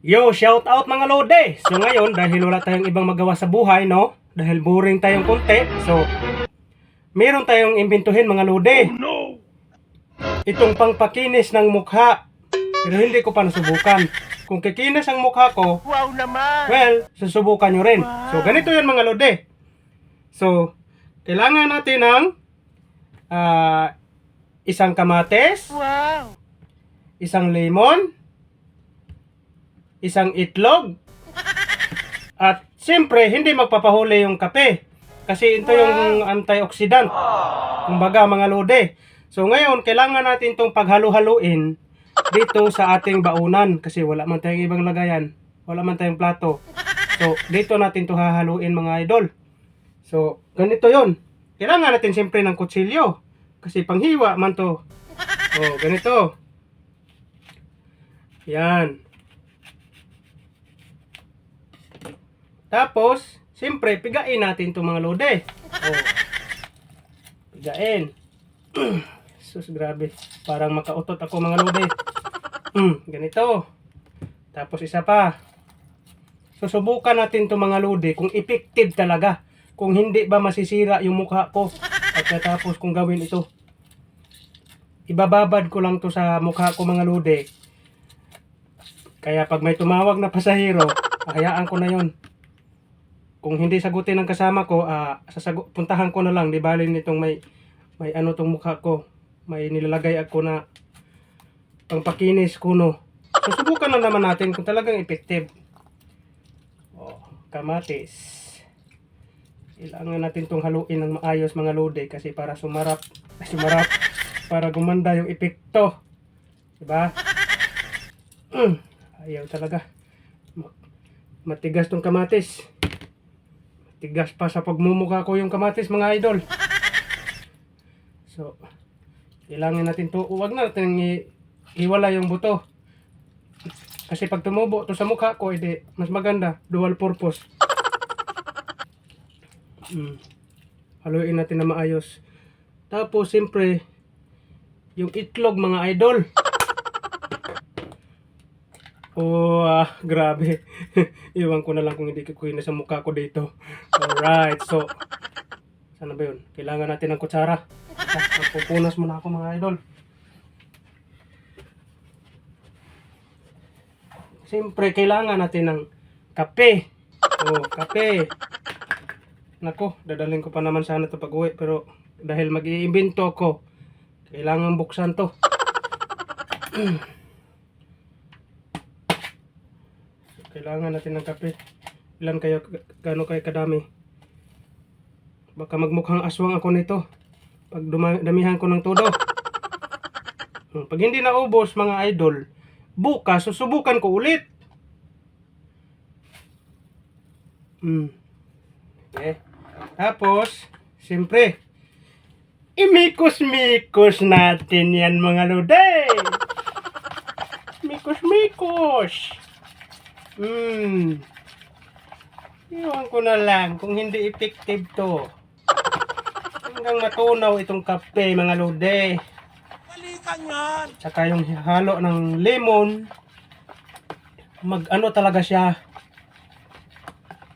Yo, shout out mga lode! So ngayon, dahil wala tayong ibang magawa sa buhay, no? Dahil boring tayong konti, so meron tayong imbentuhin mga lode. Itong pangpakinis ng mukha. Pero hindi ko pa nasubukan. Kung kikinis ang mukha ko, Wow naman! well, susubukan nyo rin. So ganito yan mga lode. So, kailangan natin ng ah, isang kamates, Wow! isang lemon, isang itlog, at siyempre, hindi magpapahuli yung kape. Kasi ito yung antioxidant. Kumbaga, mga lode. So ngayon, kailangan natin itong paghalo-haluin dito sa ating baunan. Kasi wala man tayong ibang lagayan. Wala man tayong plato. So, dito natin to hahaluin mga idol. So, ganito yon. Kailangan natin siyempre ng kutsilyo. Kasi panghiwa man to. Oh, ganito. Yan. Tapos, siyempre, pigain natin itong mga lode. Oh. Pigain. Sus, grabe. Parang makautot ako mga lode. Hmm, ganito. Tapos isa pa. Susubukan natin itong mga lode kung effective talaga. Kung hindi ba masisira yung mukha ko. At tapos kung gawin ito. Ibababad ko lang to sa mukha ko mga lode. Kaya pag may tumawag na pasahero, hayaan ko na yon. Kung hindi sagutin ng kasama ko, ah sasagu- puntahan ko na lang. Di bali nitong may, may ano tong mukha ko. May nilalagay ako na pangpakinis kuno. Susubukan na naman natin kung talagang effective. Oh, kamatis. Kailangan natin tong haluin ng maayos mga lode kasi para sumarap, sumarap para gumanda yung epekto. Diba? Mm, ayaw talaga. Ma- Matigas tong kamatis. Matigas pa sa pagmumukha ko yung kamatis mga idol. So, kailangan natin to. Huwag na natin iwala yung buto. Kasi pag tumubo to sa mukha ko, edi mas maganda. Dual purpose. Mm. Haluin natin na maayos. Tapos, siyempre, yung itlog mga idol. Oh, ah, grabe. Iwan ko na lang kung hindi ko kuhin sa mukha ko dito. Alright, so, sana ba yun? Kailangan natin ng kutsara. Ah, Magpupunas muna ako mga idol. Siyempre, kailangan natin ng kape. Oh, kape. Nako, dadalhin ko pa naman sana ito pag uwi. Pero dahil mag-iimbento ko, kailangan buksan to. kailangan natin ng kape. Ilan kayo, gano'n kayo kadami? Baka magmukhang aswang ako nito. Pag damihan ko ng todo. Hmm, Pag hindi naubos mga idol, bukas susubukan ko ulit. Hmm. Okay. Tapos, siyempre, imikos-mikos natin yan mga lode. Mikos-mikos. Hmm. Iwan ko na lang kung hindi effective to. Hanggang matunaw itong kape mga lode. Balikan yan! Tsaka yung halo ng lemon. Mag ano talaga siya.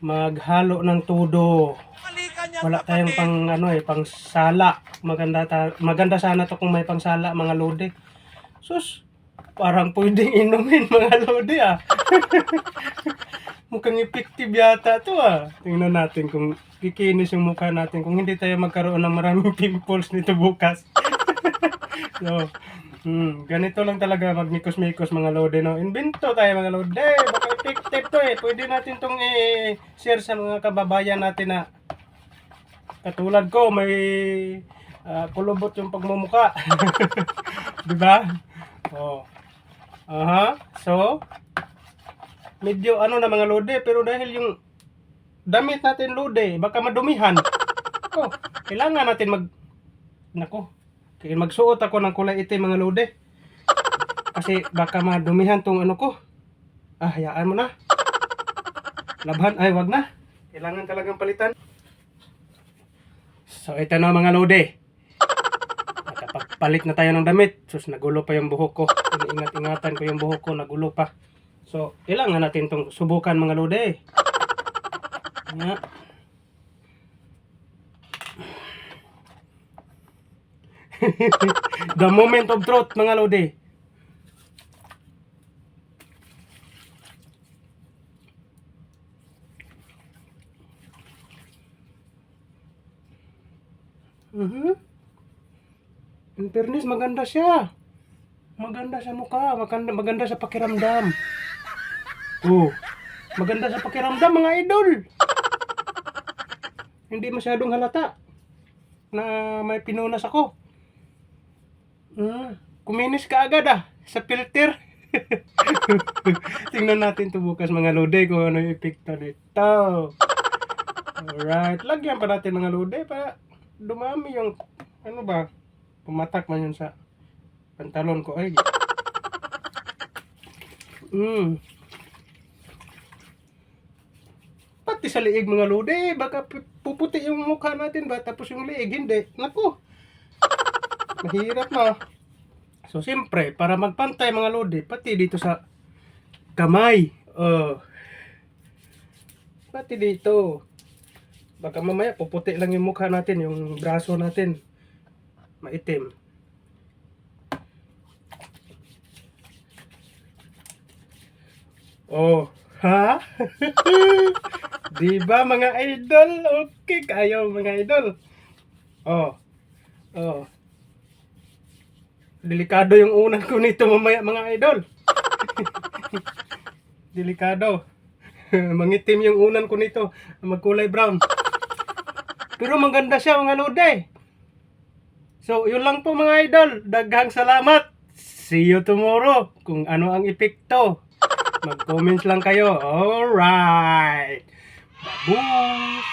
Maghalo ng yan, Wala tayong pang ano eh, pang sala. Maganda ta maganda sana to kung may pang sala mga lode. Sus, parang pwedeng inumin mga lode ah. Mukhang effective yata to ah. Tingnan natin kung kikinis yung mukha natin kung hindi tayo magkaroon ng maraming pimples nito bukas. so, hmm, ganito lang talaga magmikos-mikos mga lode no. Invento tayo mga lode. Baka effective to eh. Pwede natin tong i-share sa mga kababayan natin na katulad ko may ah, kulubot yung pagmumuka. 'Di ba? Oh. Aha. So, medyo ano na mga lode pero dahil yung damit natin lode baka madumihan. Oh, kailangan natin mag nako. Kaya magsuot ako ng kulay itim mga lode. Kasi baka madumihan tong ano ko. Ah, hayaan mo na. Labhan, ay wag na. Kailangan talagang palitan. So, ito na mga lode. Nakapagpalit na tayo ng damit. Sus, nagulo pa yung buhok ko. Ingat-ingatan ko yung buhok ko, nagulo pa. So, kailangan natin itong subukan mga lode. Nga. The moment of truth mga lode. Fairness, maganda siya. Maganda sa mukha, maganda, maganda sa pakiramdam. Oh, maganda sa pakiramdam mga idol. Hindi masyadong halata na may pinunas ako. Hmm, kuminis ka agad ah, sa filter. Tingnan natin to bukas mga lode kung ano yung epekto nito. Alright, lagyan pa natin mga lode para dumami yung, ano ba, pumatak man yun sa pantalon ko. Ay, mm. Pati sa liig mga lode, baka pu- puputi yung mukha natin ba, tapos yung liig hindi. Naku, mahirap na. So, siyempre, para magpantay mga lode, pati dito sa kamay. Oh. Pati dito. Baka mamaya puputi lang yung mukha natin, yung braso natin. Maitim. Oh, ha? Di ba mga idol? Okay kayo mga idol. Oh. Oh. Delikado yung unan ko nito mamaya mga idol. Delikado. Mangitim yung unan ko nito. Magkulay brown. Pero maganda siya mga lode. So, yun lang po mga idol. Daghang salamat. See you tomorrow. Kung ano ang epekto. Mag-comments lang kayo. Alright. Boa!